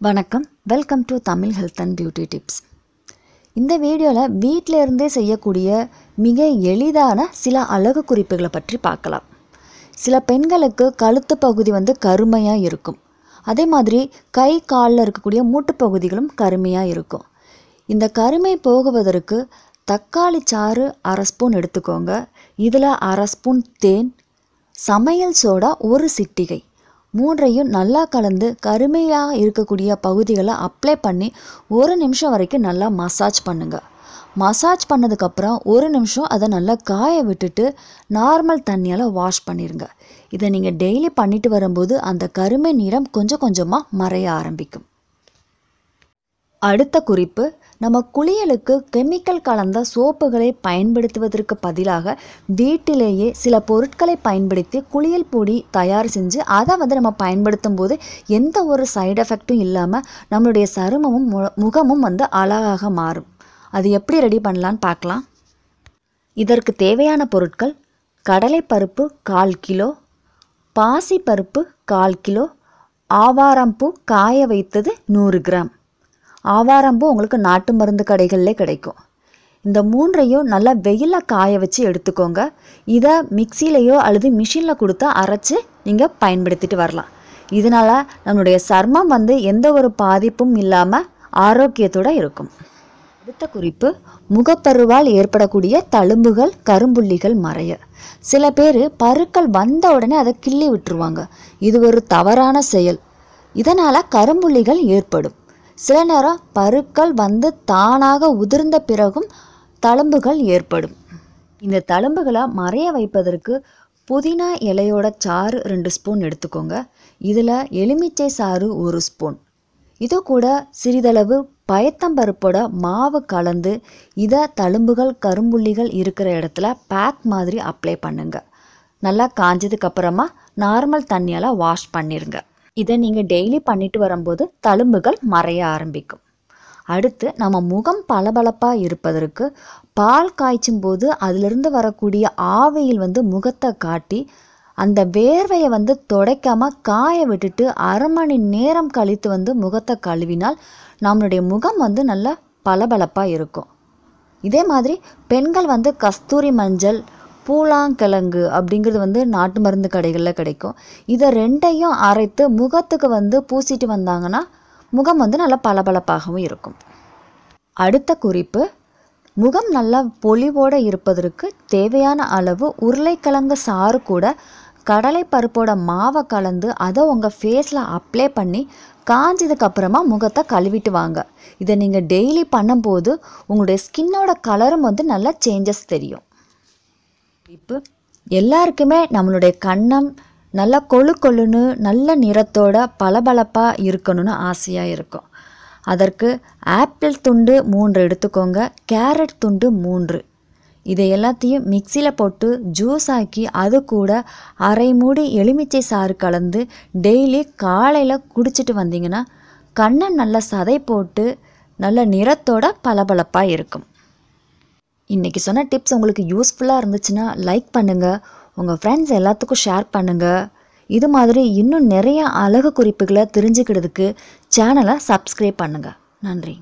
வணக்கம். Welcome to Tamil health and beauty tips இந்த வீடியோவில் வீட்டில் இருந்தே செய்யக்கூடிய மிக எளிதான சில அழகு குறிப்புகளை பற்றி பார்க்கலாம். சில பெண்களுக்கு கழுத்து பகுதி வந்து கருமையாக இருக்கும். அதே மாதிரி கை காலில் இருக்கக்கூடிய மூட்டு பகுதிகளும் கருமையாக இருக்கும். இந்த கருமை போகுவதற்கு தக்காளி சாறு அரை ஸ்பூன் எடுத்துக்கோங்க. இதில் அரை ஸ்பூன் தேன் சமையல் சோடா ஒரு சிட்டிகை. மூன்றையும் நல்லா கலந்து கருமையாக இருக்கக்கூடிய பகுதிகளை அப்ளை பண்ணி ஒரு நிமிஷம் வரைக்கும் நல்லா மசாஜ் பண்ணுங்கள் மசாஜ் பண்ணதுக்கப்புறம் ஒரு நிமிஷம் அதை நல்லா காய விட்டுட்டு நார்மல் தண்ணியால் வாஷ் பண்ணிடுங்க இதை நீங்கள் டெய்லி பண்ணிட்டு வரும்போது அந்த கருமை நிறம் கொஞ்சம் கொஞ்சமாக மறைய ஆரம்பிக்கும். அடுத்த குறிப்பு நம்ம குளியலுக்கு கெமிக்கல் கலந்த சோப்புகளை பயன்படுத்துவதற்கு பதிலாக வீட்டிலேயே சில பொருட்களை பயன்படுத்தி குளியல் பொடி தயார் செஞ்சு அதை வந்து நம்ம பயன்படுத்தும் போது எந்த ஒரு சைடு எஃபெக்ட்டும் இல்லாமல் நம்மளுடைய சருமமும் மு- முகமும் வந்து அழகாக மாறும். அது எப்படி ரெடி பண்ணலான்னு பார்க்கலாம். இதற்கு தேவையான பொருட்கள் கடலைப்பருப்பு கால் கிலோ பாசிப்பருப்பு கால் கிலோ ஆவாரம்பூ காய வைத்தது நூறு கிராம். ஆவாரம்பூ உங்களுக்கு நாட்டு மருந்து கடைகளிலே கிடைக்கும். இந்த மூன்றையும் நல்லா வெயிலில் காய வச்சு எடுத்துக்கோங்க. இதை மிக்சிலேயோ அல்லது மிஷினில் கொடுத்தா அரைச்சி நீங்கள் பயன்படுத்திட்டு வரலாம். இதனால் நம்மளுடைய சர்மம் வந்து எந்த ஒரு பாதிப்பும் இல்லாமல் ஆரோக்கியத்தோட இருக்கும். அடுத்த குறிப்பு முகப்பருவால் ஏற்படக்கூடிய தழும்புகள் கரும்புள்ளிகள் மறைய. சில பேர் பருக்கள் வந்த உடனே அதை கிள்ளி விட்டுருவாங்க. இது ஒரு தவறான செயல். இதனால் கரும்புள்ளிகள் ஏற்படும். சில நேரம் பருக்கள் வந்து தானாக உதிர்ந்த பிறகும் தழும்புகள் ஏற்படும். இந்த தழும்புகளை மறைய வைப்பதற்கு புதினா இலையோட சாறு ரெண்டு ஸ்பூன் எடுத்துக்கோங்க. இதில் எலுமிச்சை சாறு ஒரு ஸ்பூன். இது கூட சிறிதளவு பயத்தம்பருப்போட மாவு கலந்து இதை தழும்புகள் கரும்புள்ளிகள் இருக்கிற இடத்துல பேக் மாதிரி அப்ளை பண்ணுங்க. நல்லா காஞ்சதுக்கப்புறமா நார்மல் தண்ணியால் வாஷ் பண்ணிடுங்க இதை நீங்கள் டெய்லி பண்ணிட்டு வரும்போது தழும்புகள் மறைய ஆரம்பிக்கும். அடுத்து நம்ம முகம் பளபளப்பாக இருப்பதற்கு பால் காய்ச்சும் போது அதிலிருந்து வரக்கூடிய ஆவியில் வந்து முகத்தை காட்டி அந்த வேர்வையை வந்து துடைக்காம காய விட்டுட்டு அரை மணி நேரம் கழித்து வந்து முகத்தை கழுவினால் நம்மளுடைய முகம் வந்து நல்ல பளபளப்பாக இருக்கும். இதே மாதிரி பெண்கள் வந்து கஸ்தூரி மஞ்சள் பூலாங்கிழங்கு அப்படிங்கிறது வந்து நாட்டு மருந்து கடைகளில் கிடைக்கும். இதை ரெண்டையும் அரைத்து முகத்துக்கு வந்து பூசிட்டு வந்தாங்கன்னா முகம் வந்து நல்லா பளபளப்பாகவும் இருக்கும். அடுத்த குறிப்பு முகம் நல்லா பொலிவோடு இருப்பதற்கு தேவையான அளவு உருளைக்கிழங்கு சாறு கூட கடலை பருப்போட மாவை கலந்து அதை உங்கள் ஃபேஸில் அப்ளை பண்ணி காஞ்சதுக்கு அப்புறமா முகத்தை கழுவிட்டு வாங்க. இதை நீங்கள் டெய்லி பண்ணும்போது உங்களுடைய ஸ்கின்னோட கலரும் வந்து நல்லா சேஞ்சஸ் தெரியும். இப்போ எல்லாருக்குமே நம்மளுடைய கண்ணம் நல்லா கொழு கொழுன்னு நல்ல நிறத்தோட பளபளப்பாக இருக்கணும்னு ஆசையாக இருக்கும். அதற்கு ஆப்பிள் துண்டு மூன்று எடுத்துக்கோங்க கேரட் துண்டு மூன்று. இதை எல்லாத்தையும் மிக்சியில் போட்டு ஜூஸ் ஆக்கி அது கூட அரை மூடி எலுமிச்சை சாறு கலந்து டெய்லி காலையில் குடிச்சிட்டு வந்தீங்கன்னா கண்ணை நல்லா சதை போட்டு நல்ல நிறத்தோட பளபளப்பாக இருக்கும். இன்றைக்கி சொன்ன டிப்ஸ் உங்களுக்கு யூஸ்ஃபுல்லாக இருந்துச்சுன்னா லைக் பண்ணுங்கள் உங்கள் ஃப்ரெண்ட்ஸ் எல்லாத்துக்கும் ஷேர் பண்ணுங்கள் இது மாதிரி இன்னும் நிறைய அழகு குறிப்புகளை தெரிஞ்சுக்கிறதுக்கு சேனலை சப்ஸ்கிரைப் பண்ணுங்கள் நன்றி.